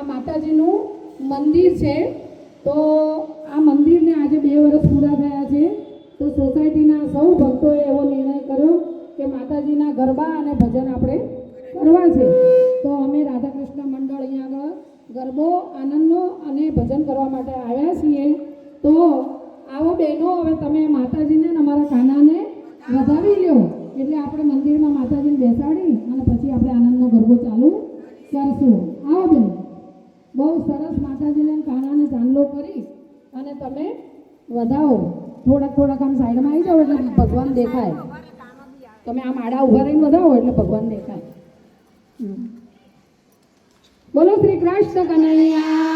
આ માતાજીનું મંદિર છે. તો આ મંદિરને આજે બે વર્ષ પૂરા થયા છે. તો સોસાયટીના સૌ ભક્તોએ એવો નિર્ણય કર્યો કે માતાજીના ગરબા અને ભજન આપણે કરવા છે. તો અમે રાધાકૃષ્ણ મંડળ અહીંયા આગળ ગરબો, આનંદનો અને ભજન કરવા માટે આવ્યા છીએ. તો આવો બહેનો, હવે તમે માતાજીને અમારા કાનાને વધાવી લ્યો. એટલે આપણે મંદિરમાં માતાજીને બેસાડી અને પછી આપણે આનંદનો ગરબો ચાલુ કરશું. આવો બેન. બહુ સરસ માતાજીને કાણાને ચાંદલો કરી અને તમે વધાવો. થોડાક થોડાક આમ સાઈડમાં આવી જાઓ એટલે ભગવાન દેખાય. તમે આ માળા ઊભા રહીને વધાવો એટલે ભગવાન દેખાય. બોલો શ્રી કૃષ્ણ કનૈયા.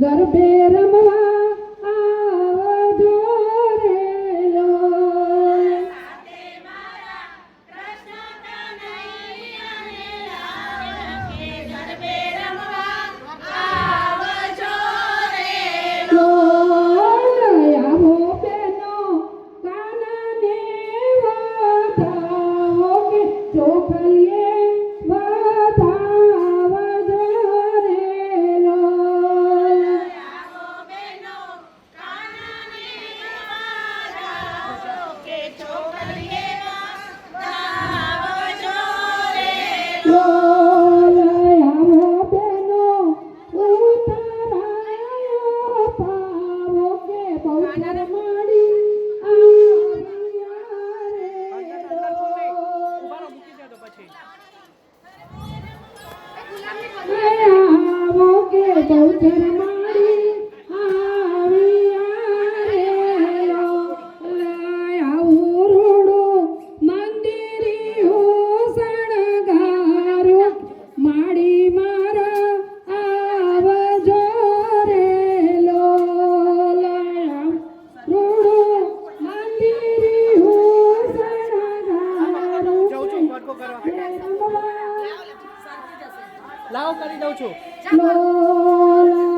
લાવ્યા કે કે બહુચર માડી લાવો કરી દઉં છું